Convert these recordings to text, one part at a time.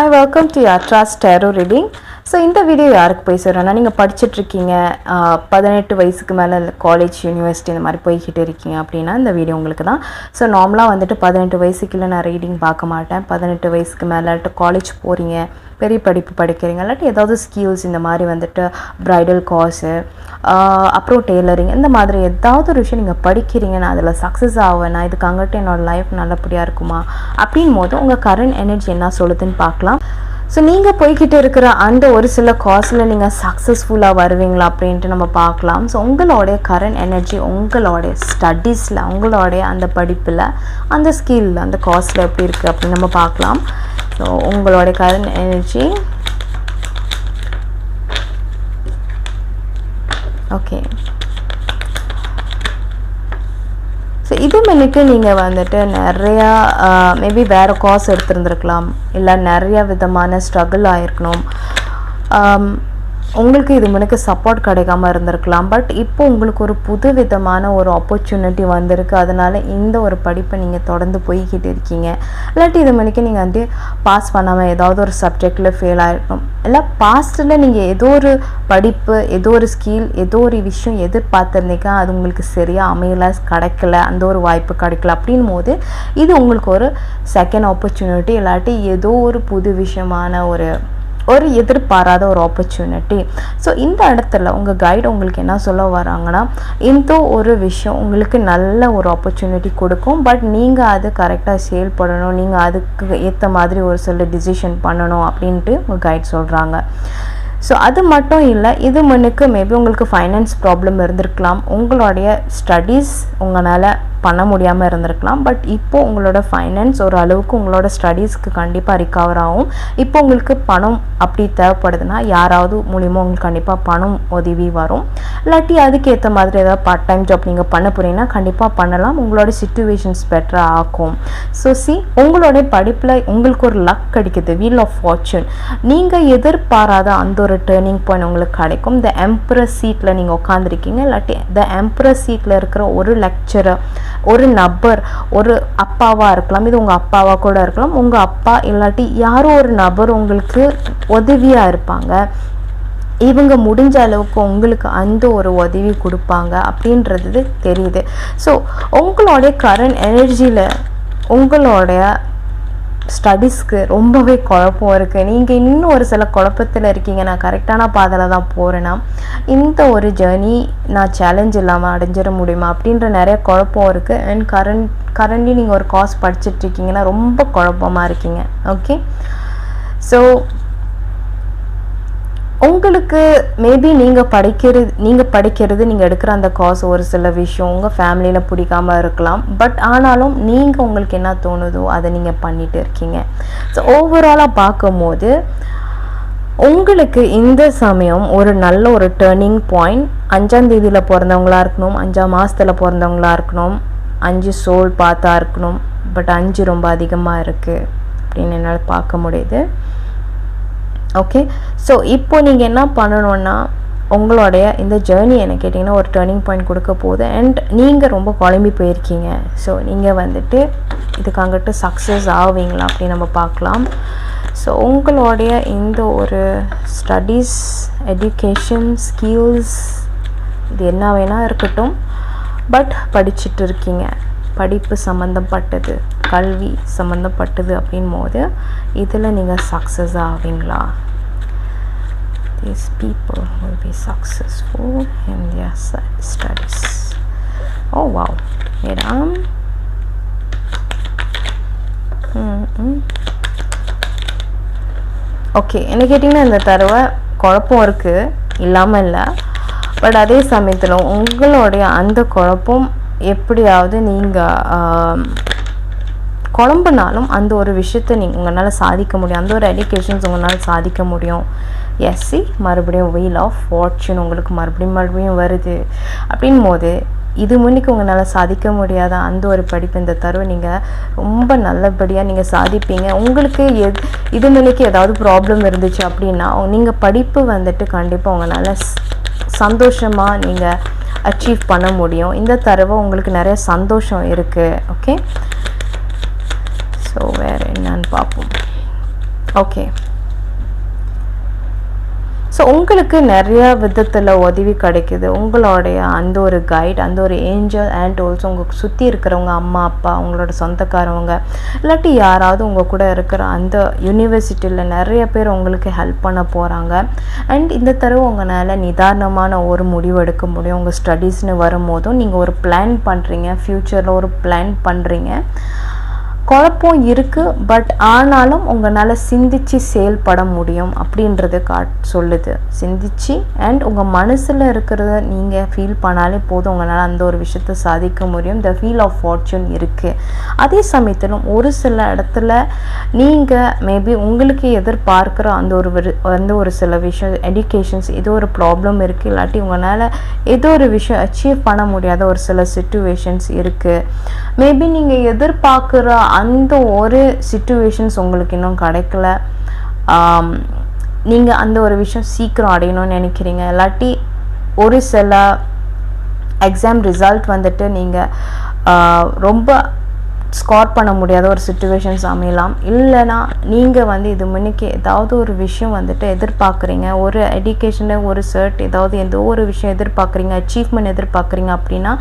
I welcome to Yatra's tarot reading so இந்த video யாருக்கு போய் சொல்கிறேன்னா நீங்கள் படிச்சுட்ருக்கீங்க பதினெட்டு வயசுக்கு மேலே காலேஜ் யூனிவர்சிட்டி இந்த மாதிரி போய்கிட்டு இருக்கீங்க அப்படின்னா இந்த வீடியோ உங்களுக்கு தான். ஸோ நார்மலாக வந்துட்டு பதினெட்டு வயசுக்குள்ளே நான் ரீடிங் பார்க்க மாட்டேன். பதினெட்டு வயசுக்கு மேலே காலேஜ் போகிறீங்க பெரிய படிப்பு படிக்கிறீங்க இல்லாட்டி ஏதாவது ஸ்கில்ஸ் இந்த மாதிரி வந்துட்டு ப்ரைடல் காசு அப்புறம் டெய்லரிங் இந்த மாதிரி ஏதாவது ஒரு விஷயம் நீங்கள் படிக்கிறீங்க நான் அதில் சக்ஸஸ் ஆவேனா இதுக்கு அங்கிட்ட என்னோட லைஃப் நல்லபடியாக இருக்குமா? அப்படின் போது உங்கள் கரண்ட் எனர்ஜி என்ன சொல்லுதுன்னு பார்க்கலாம். ஸோ நீங்கள் போய்கிட்டு இருக்கிற அந்த ஒரு சில காசில் நீங்கள் சக்ஸஸ்ஃபுல்லாக வருவீங்களா அப்படின்ட்டு நம்ம பார்க்கலாம். ஸோ உங்களுடைய கரண்ட் எனர்ஜி உங்களுடைய ஸ்டடீஸில் உங்களோடைய அந்த படிப்பில் அந்த ஸ்கில் அந்த காஸில் எப்படி இருக்குது அப்படின்னு நம்ம பார்க்கலாம். ஸோ உங்களோட கரண்ட் எனர்ஜி ஓகே ஸோ இது மணிக்கு நீங்கள் வந்துட்டு நிறையா மேபி வேறு காசு எடுத்துருந்துருக்கலாம். இல்லை நிறையா விதமான ஸ்ட்ரகிள் ஆயிருக்கணும். உங்களுக்கு இது முன்னுக்கு சப்போர்ட் கிடைக்காம இருந்திருக்கலாம். பட் இப்போ உங்களுக்கு ஒரு புது விதமான ஒரு ஆப்பர்ச்சுனிட்டி வந்திருக்கு. அதனால இந்த ஒரு படிப்பை நீங்கள் தொடர்ந்து போய்கிட்டு இருக்கீங்க. இல்லாட்டி இது மணிக்கு நீங்கள் வந்து பாஸ் பண்ணாமல் ஏதாவது ஒரு சப்ஜெக்டில் ஃபெயில் ஆகிருக்கணும் இல்லை பாஸ்ட்டில் நீங்கள் ஏதோ ஒரு படிப்பு ஏதோ ஒரு ஸ்கில் ஏதோ ஒரு விஷயம் எதிர்பார்த்துருந்தீங்க அது உங்களுக்கு சரியாக அமையல கிடைக்கல அந்த ஒரு வாய்ப்பு கிடைக்கல அப்படின் போது இது உங்களுக்கு ஒரு செகண்ட் ஆப்பர்ச்சுனிட்டி இல்லாட்டி ஏதோ ஒரு புது விஷயமான ஒரு ஒரு எதிர்பாராத ஒரு ஆப்பர்ச்சுனிட்டி ஸோ இந்த இடத்துல உங்கள் கைடு உங்களுக்கு என்ன சொல்ல வராங்கன்னா இந்த ஒரு விஷயம் உங்களுக்கு நல்ல ஒரு ஆப்பர்ச்சுனிட்டி கொடுக்கும். பட் நீங்கள் அது கரெக்டாக செயல்படணும். நீங்கள் அதுக்கு ஏற்ற மாதிரி ஒரு சில டிசிஷன் பண்ணணும் அப்படின்ட்டு உங்கள் கைட் சொல்கிறாங்க ஸோ அது மட்டும் இல்லை இது முன்னுக்கு மேபி உங்களுக்கு ஃபைனான்ஸ் ப்ராப்ளம் இருந்திருக்கலாம். உங்களுடைய ஸ்டடீஸ் உங்களால் பண்ண முடியாமல் இருந்திருக்கலாம். பட் இப்போ உங்களோட ஃபைனான்ஸ் ஒரு அளவுக்கு உங்களோட ஸ்டடீஸ்க்கு கண்டிப்பாக ரிகவர் ஆகும். இப்போ உங்களுக்கு பணம் அப்படி தேவைப்படுதுன்னா யாராவது மூலியமாக உங்களுக்கு கண்டிப்பாக பணம் உதவி வரும். இல்லாட்டி அதுக்கேற்ற மாதிரி ஏதாவது பார்ட் டைம் ஜாப் நீங்கள் பண்ண போகிறீங்கன்னா கண்டிப்பாக பண்ணலாம். உங்களோட சுச்சுவேஷன்ஸ் பெட்டராக ஆக்கும் ஸோ சி உங்களோட படிப்பில் உங்களுக்கு ஒரு லக் கிடைக்குது. வீல் ஆஃப் ஃபார்ச்சூன் நீங்கள் எதிர்பாராத அந்த ஒரு டேர்னிங் பாயிண்ட் உங்களுக்கு கிடைக்கும். த எம்ப்ரஸ் சீட்டில் நீங்கள் உட்காந்துருக்கீங்க இல்லாட்டி த எம்ப்ரஸ் சீட்டில் இருக்கிற ஒரு லெக்சரை ஒரு நபர் ஒரு அப்பாவாக இருக்கலாம் இது உங்கள் அப்பாவாக கூட இருக்கலாம் உங்கள் அப்பா இல்லாட்டி யாரோ ஒரு நபர் உங்களுக்கு உதவியாக இருப்பாங்க. இவங்க முடிஞ்ச அளவுக்கு உங்களுக்கு அந்த ஒரு உதவி கொடுப்பாங்க அப்படின்றது தெரியுது. ஸோ உங்களுடைய கரண்ட் எனர்ஜியில் உங்களுடைய ஸ்டடீஸ்க்கு ரொம்பவே குழப்பம் இருக்குது நீங்கள் இன்னும் ஒரு சில குழப்பத்தில் இருக்கீங்க. நான் கரெக்டான பாதையில் தான் போகிறேன்னா இந்த ஒரு ஜேர்னி நான் சேலஞ்ச் இல்லாமல் அடைஞ்சிட முடியுமா? அப்படின்ற நிறைய குழப்பம் இருக்குது அண்ட் கரண்ட் கரண்ட்லி நீங்கள் ஒரு காஸ் படிச்சுட்ருக்கீங்கன்னா ரொம்ப குழப்பமாக இருக்கீங்க. ஓகே ஸோ உங்களுக்கு மேபி நீங்கள் படிக்கிறது நீங்கள் படிக்கிறது நீங்கள் எடுக்கிற அந்த காசு ஒரு சில விஷயம் உங்கள் ஃபேமிலியில் பிடிக்காம இருக்கலாம். பட் ஆனாலும் நீங்கள் உங்களுக்கு என்ன தோணுதோ அதை நீங்கள் பண்ணிட்டு இருக்கீங்க. ஸோ ஓவராலாக பார்க்கும்போது உங்களுக்கு இந்த சமயம் ஒரு நல்ல ஒரு டேர்னிங் பாயிண்ட் அஞ்சாம் தேதியில் பிறந்தவங்களா இருக்கணும் அஞ்சாம் மாதத்தில் பிறந்தவங்களா இருக்கணும் அஞ்சு சோல் பார்த்தா இருக்கணும் பட் அஞ்சு ரொம்ப அதிகமாக இருக்குது அப்படின்னு என்னால் பார்க்க முடியுது. ஓகே ஸோ இப்போ நீங்கள் என்ன பண்ணணுன்னா உங்களுடைய இந்த ஜேர்னி என்ன கேட்டிங்கன்னா ஒரு டேர்னிங் பாயிண்ட் கொடுக்க போகுது. அண்ட் நீங்கள் ரொம்ப குழம்பி போயிருக்கீங்க. ஸோ நீங்கள் வந்துட்டு இதுக்கு அங்கிட்டு சக்ஸஸ் ஆவீங்களா அப்படின்னு நம்ம பார்க்கலாம். ஸோ உங்களுடைய இந்த ஒரு ஸ்டடீஸ் எஜுகேஷன் ஸ்கில்ஸ் இது என்ன வேணால் இருக்கட்டும். பட் படிச்சுட்டு இருக்கீங்க. படிப்பு சம்மந்தப்பட்டது கல்வி சம்மந்தப்பட்டது அப்படின் போது இதில் நீங்கள் சக்ஸஸ் ஆவீங்களா? These people will be successful in their stu- studies. Oh wow. Madam um. Okay என்ன கேட்டிங்கன்னா இந்த தடவை குழப்பம் இருக்குது இல்லாமல் இல்லை. பட் அதே சமயத்தில் உங்களுடைய அந்த குழப்பம் எப்படியாவது நீங்கள் குழம்புனாலும் அந்த ஒரு விஷயத்தை நீங்கள் உங்களால் சாதிக்க முடியும். அந்த ஒரு எஜுகேஷன்ஸ் உங்களால் சாதிக்க முடியும். எஸ்சி மறுபடியும் வீல் ஆஃப் ஃபார்ச்சூன் உங்களுக்கு மறுபடியும் மறுபடியும் வருது. அப்படின் போது இது முன்னிக்கு உங்களால் சாதிக்க முடியாத அந்த ஒரு படிப்பு இந்த தருவை நீங்கள் ரொம்ப நல்லபடியாக நீங்கள் சாதிப்பீங்க. உங்களுக்கு எது இது முன்னிக்கு ஏதாவது ப்ராப்ளம் இருந்துச்சு அப்படின்னா நீங்கள் படிப்பு வந்துட்டு கண்டிப்பாக உங்களால் சந்தோஷமாக நீங்கள் அச்சீவ் பண்ண முடியும். இந்த தருவை உங்களுக்கு நிறைய சந்தோஷம் இருக்குது ஓகே ஸோ வேறு என்னன்னு பார்ப்போம். ஓகே ஸோ உங்களுக்கு நிறைய விதத்தில் உதவி கிடைக்குது. உங்களுடைய அந்த ஒரு கைட் அந்த ஒரு ஏஞ்சல் அண்ட் ஆல்சோ உங்களுக்கு சுற்றி இருக்கிறவங்க அம்மா அப்பா உங்களோட சொந்தக்காரவங்க இல்லாட்டி யாராவது உங்கள் கூட இருக்கிற அந்த யூனிவர்சிட்டியில் நிறைய பேர் உங்களுக்கு ஹெல்ப் பண்ண போகிறாங்க அண்ட் இந்த தடவை உங்களால் நிதானமான ஒரு முடிவு எடுக்க முடியும். உங்கள் ஸ்டடீஸ்னு வரும்போதும் நீங்கள் ஒரு பிளான் பண்ணுறீங்க ஃப்யூச்சரில் ஒரு பிளான் பண்ணுறீங்க குழப்பம் இருக்குது பட் ஆனாலும் உங்களால் சிந்திச்சு செயல்பட முடியும் அப்படின்றது காட் சொல்லுது. சிந்திச்சு அண்ட் உங்கள் மனசில் இருக்கிறத நீங்கள் ஃபீல் பண்ணாலே போதும். உங்களால் அந்த ஒரு விஷயத்தை சாதிக்க முடியும். த ஃபீல் ஆஃப் ஃபார்ச்சூன் இருக்குது அதே சமயத்திலும் ஒரு சில இடத்துல நீங்கள் மேபி உங்களுக்கு எதிர்பார்க்குற அந்த ஒரு அந்த வந்து ஒரு சில விஷயம் எஜுகேஷன்ஸ் ஏதோ ஒரு ப்ராப்ளம் இருக்குது இல்லாட்டி உங்களால் ஏதோ ஒரு விஷயம் அச்சீவ் பண்ண முடியாத ஒரு சில சுச்சுவேஷன்ஸ் இருக்குது மேபி நீங்கள் எதிர்பார்க்குற அந்த ஒரு சுச்சுவேஷன்ஸ் உங்களுக்கு இன்னும் கிடைக்கல. நீங்கள் அந்த ஒரு விஷயம் சீக்கிரம் அடையணும்னு நினைக்கிறீங்க. இல்லாட்டி ஒரு சில எக்ஸாம் ரிசல்ட் வந்துட்டு நீங்கள் ரொம்ப ஸ்கார் பண்ண முடியாத ஒரு சுச்சுவேஷன்ஸ் அமையலாம். இல்லைனா நீங்கள் வந்து இது முன்னிக்கு ஏதாவது ஒரு விஷயம் வந்துட்டு எதிர்பார்க்குறீங்க. ஒரு எஜுகேஷனில் ஒரு சர்ட் ஏதாவது எந்த ஒரு விஷயம் எதிர்பார்க்குறீங்க அச்சீவ்மெண்ட் எதிர்பார்க்குறீங்க அப்படின்னா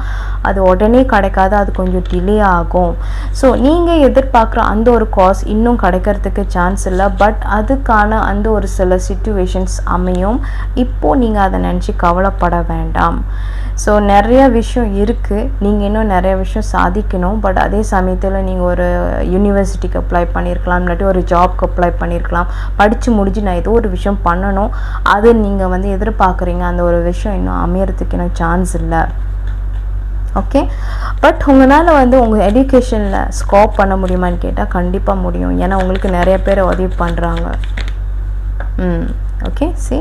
அது உடனே கிடைக்காது அது கொஞ்சம் டிலே ஆகும். ஸோ நீங்கள் எதிர்பார்க்குற அந்த ஒரு காஸ் இன்னும் கிடைக்கிறதுக்கு சான்ஸ் இல்லை. பட் அதுக்கான அந்த ஒரு சில சுச்சுவேஷன்ஸ் அமையும். இப்போது நீங்கள் அதை நினச்சி கவலைப்பட வேண்டாம். ஸோ நிறைய விஷயம் இருக்குது நீங்கள் இன்னும் நிறைய விஷயம் சாதிக்கணும். பட் அதே சமயத்தில் நீங்கள் ஒரு யூனிவர்சிட்டிக்கு அப்ளை பண்ணியிருக்கலாம் இல்லாட்டி ஒரு ஜாப்க்கு அப்ளை பண்ணியிருக்கலாம் படித்து முடிஞ்சு நான் ஏதோ ஒரு விஷயம் பண்ணணும். அது நீங்கள் வந்து எதிர்பார்க்குறீங்க. அந்த ஒரு விஷயம் இன்னும் அமையறதுக்கு இன்னும் சான்ஸ் இல்லை. ஓகே பட் உங்களால் வந்து உங்கள் எஜுகேஷனில் ஸ்கோப் பண்ண முடியுமான்னு கேட்டால் கண்டிப்பாக முடியும். ஏன்னா உங்களுக்கு நிறைய பேர் உதவி பண்ணுறாங்க ம். Okay see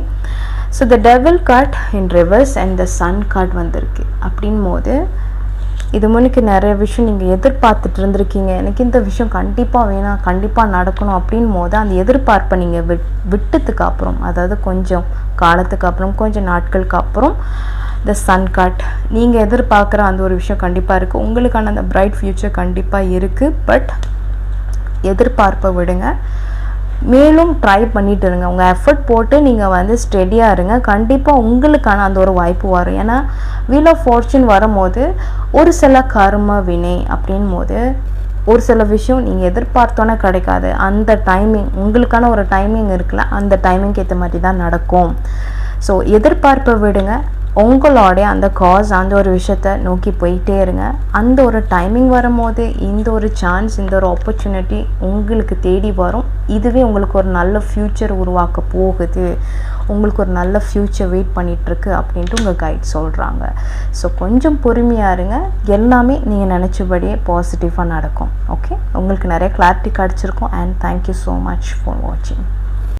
so the devil card in reverse and the sun card வந்திருக்கு. அப்படின் போது இது முன்னுக்கு நிறைய விஷயம் நீங்கள் எதிர்பார்த்துட்டு இருந்திருக்கீங்க. எனக்கு இந்த விஷயம் கண்டிப்பாக வேணாம் கண்டிப்பாக நடக்கணும் அப்படின் போது அந்த எதிர்பார்ப்பை நீங்கள் விட் விட்டதுக்கு அப்புறம் அதாவது கொஞ்சம் காலத்துக்கு அப்புறம் கொஞ்சம் நாட்களுக்கு அப்புறம் த சன் காட் நீங்கள் எதிர்பார்க்குற அந்த ஒரு விஷயம் கண்டிப்பாக இருக்குது உங்களுக்கான அந்த பிரைட் ஃப்யூச்சர் கண்டிப்பாக இருக்குது பட் எதிர்பார்ப்பை விடுங்க. மேலும் ட்ரை பண்ணிட்டு இருங்க. உங்கள் எஃபர்ட் போட்டு நீங்கள் வந்து ஸ்டெடியாக இருங்க. கண்டிப்பாக உங்களுக்கான அந்த ஒரு வாய்ப்பு வரும். ஏன்னா வீல் ஆஃப் ஃபார்ச்சூன் வரும்போது ஒரு சில கர்ம வினை அப்படின் போது ஒரு சில விஷயம் நீங்கள் எதிர்பார்த்தோன்னே கிடைக்காது. அந்த டைமிங் உங்களுக்கான ஒரு டைமிங் இருக்குல்ல அந்த டைமிங்க்கு ஏற்ற மாதிரி தான் நடக்கும். ஸோ எதிர்பார்ப்பை விடுங்க. உங்களோடைய அந்த காஸ் அந்த ஒரு விஷயத்த நோக்கி போயிட்டே இருங்க. அந்த ஒரு டைமிங் வரும்போது இந்த ஒரு சான்ஸ் இந்த ஒரு ஆப்பர்ச்சுனிட்டி உங்களுக்கு தேடி வரும். இதுவே உங்களுக்கு ஒரு நல்ல ஃப்யூச்சர் உருவாக்க போகுது. உங்களுக்கு ஒரு நல்ல ஃப்யூச்சர் வெயிட் பண்ணிகிட்ருக்கு அப்படின்ட்டு உங்கள் கைட் சொல்கிறாங்க ஸோ கொஞ்சம் பொறுமையாக இருங்க. எல்லாமே நீங்கள் நினச்சபடியே பாசிட்டிவாக நடக்கும். ஓகே உங்களுக்கு நிறைய கிளாரிட்டி கிடச்சிருக்கும். And thank you so much for வாட்சிங்